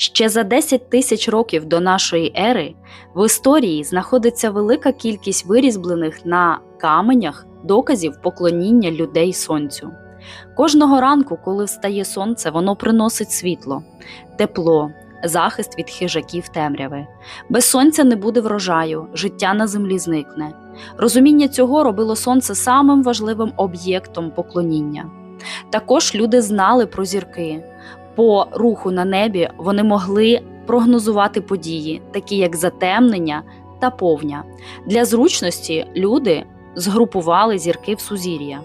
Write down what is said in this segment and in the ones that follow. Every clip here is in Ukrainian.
Ще за 10 тисяч років до нашої ери в історії знаходиться велика кількість вирізблених на каменях доказів поклоніння людей сонцю. Кожного ранку, коли встає сонце, воно приносить світло, тепло, захист від хижаків темряви. Без сонця не буде врожаю, життя на землі зникне. Розуміння цього робило сонце самим важливим об'єктом поклоніння. Також люди знали про зірки. По руху на небі вони могли прогнозувати події, такі як затемнення та повня. Для зручності люди згрупували зірки в сузір'я.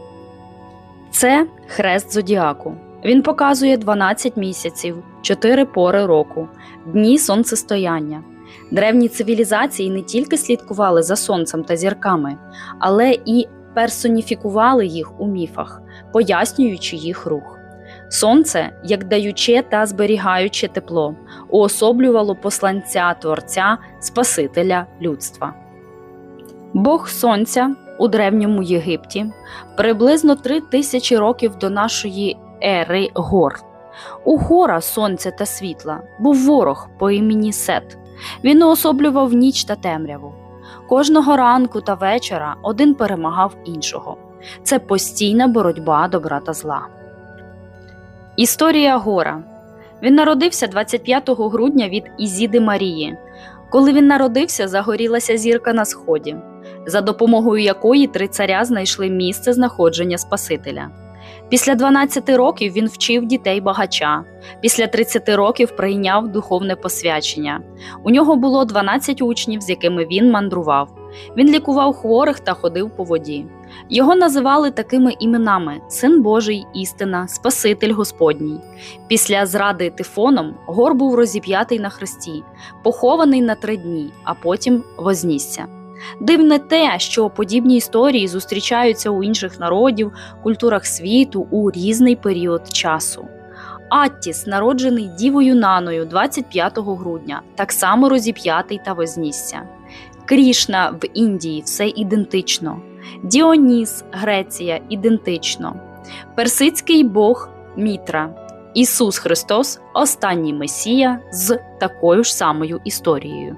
Це хрест зодіаку. Він показує 12 місяців, 4 пори року, дні сонцестояння. Древні цивілізації не тільки слідкували за сонцем та зірками, але і персоніфікували їх у міфах, пояснюючи їх рух. Сонце, як даюче та зберігаюче тепло, уособлювало посланця Творця, Спасителя людства. Бог Сонця у древньому Єгипті приблизно три тисячі років до нашої ери гор. У гора сонця та світла був ворог по імені Сет. Він уособлював ніч та темряву. Кожного ранку та вечора один перемагав іншого. Це постійна боротьба добра та зла. Історія Гора. Він народився 25 грудня від Ізіди Марії. Коли він народився, загорілася зірка на сході, за допомогою якої три царя знайшли місце знаходження Спасителя. Після 12 років він вчив дітей багача. Після 30 років прийняв духовне посвячення. У нього було 12 учнів, з якими він мандрував. Він лікував хворих та ходив по воді. Його називали такими іменами: Син Божий, істина, Спаситель Господній. Після зради тифоном гор був розіп'ятий на хресті, похований на три дні, а потім вознісся. Дивне те, що подібні історії зустрічаються у інших народів, культурах світу у різний період часу. Аттіс, народжений Дівою Наною 25 грудня, так само розіп'ятий та вознісся. Крішна в Індії все ідентично. Діоніс, Греція ідентично. Персидський бог Мітра. Ісус Христос останній Месія з такою ж самою історією.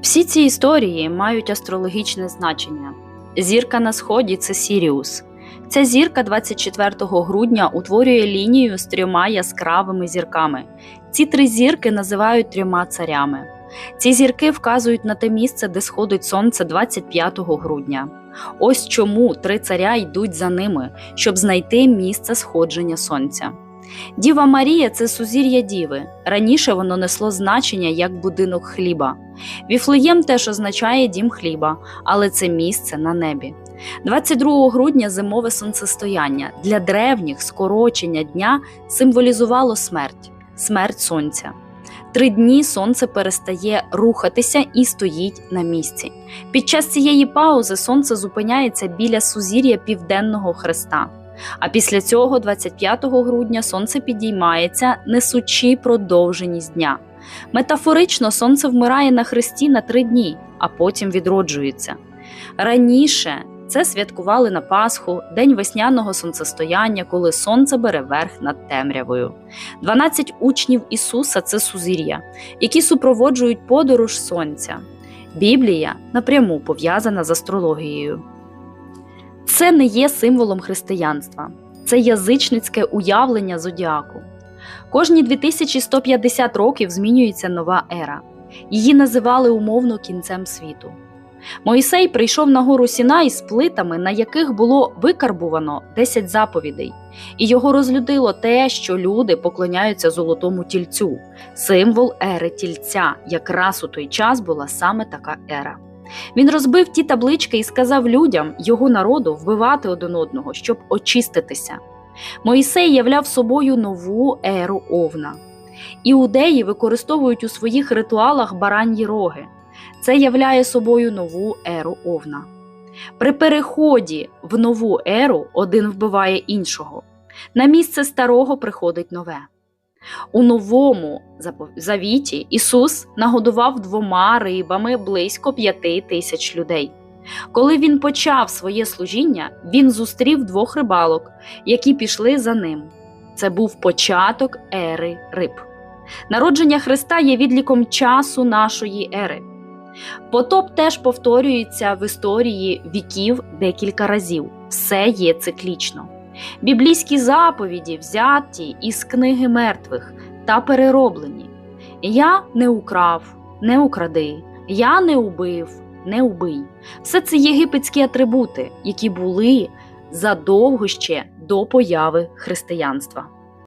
Всі ці історії мають астрологічне значення. Зірка на сході це Сіріус. Ця зірка 24 грудня утворює лінію з трьома яскравими зірками. Ці три зірки називають трьома царями. Ці зірки вказують на те місце, де сходить сонце 25 грудня. Ось чому три царя йдуть за ними, щоб знайти місце сходження сонця. Діва Марія це сузір'я Діви. Раніше воно несло значення як будинок хліба. Віфлеєм теж означає дім хліба, але це місце на небі. 22 грудня зимове сонцестояння для древніх скорочення дня символізувало смерть, смерть сонця. Три дні сонце перестає рухатися і стоїть на місці. Під час цієї паузи сонце зупиняється біля сузір'я південного хреста. А після цього, 25 грудня, сонце підіймається, несучи продовженість дня. Метафорично сонце вмирає на хресті на три дні, а потім відроджується. Раніше це святкували на Пасху, день весняного сонцестояння, коли сонце бере верх над темрявою. 12 учнів Ісуса це сузір'я, які супроводжують подорож сонця. Біблія напряму пов'язана з астрологією. Це не є символом християнства, це язичницьке уявлення зодіаку. Кожні 2150 років змінюється нова ера. Її називали умовно кінцем світу. Моїсей прийшов на гору Сінай з плитами, на яких було викарбувано 10 заповідей, і його розлюдило те, що люди поклоняються золотому тільцю, символ ери тільця. Якраз у той час була саме така ера. Він розбив ті таблички і сказав людям, його народу, вбивати один одного, щоб очиститися. Моїсей являв собою нову еру овна. Іудеї використовують у своїх ритуалах бараньї роги. Це являє собою нову еру овна. При переході в нову еру один вбиває іншого. На місце старого приходить нове. У новому завіті Ісус нагодував двома рибами близько п'яти тисяч людей. Коли він почав своє служіння, він зустрів двох рибалок, які пішли за ним. Це був початок ери риб. Народження Христа є відліком часу нашої ери. Потоп теж повторюється в історії віків декілька разів. Все є циклічно. Біблійські заповіді взяті із книги мертвих та перероблені. Я не украв, не укради, я не убив, не убий. Все це єгипетські атрибути, які були задовго ще до появи християнства.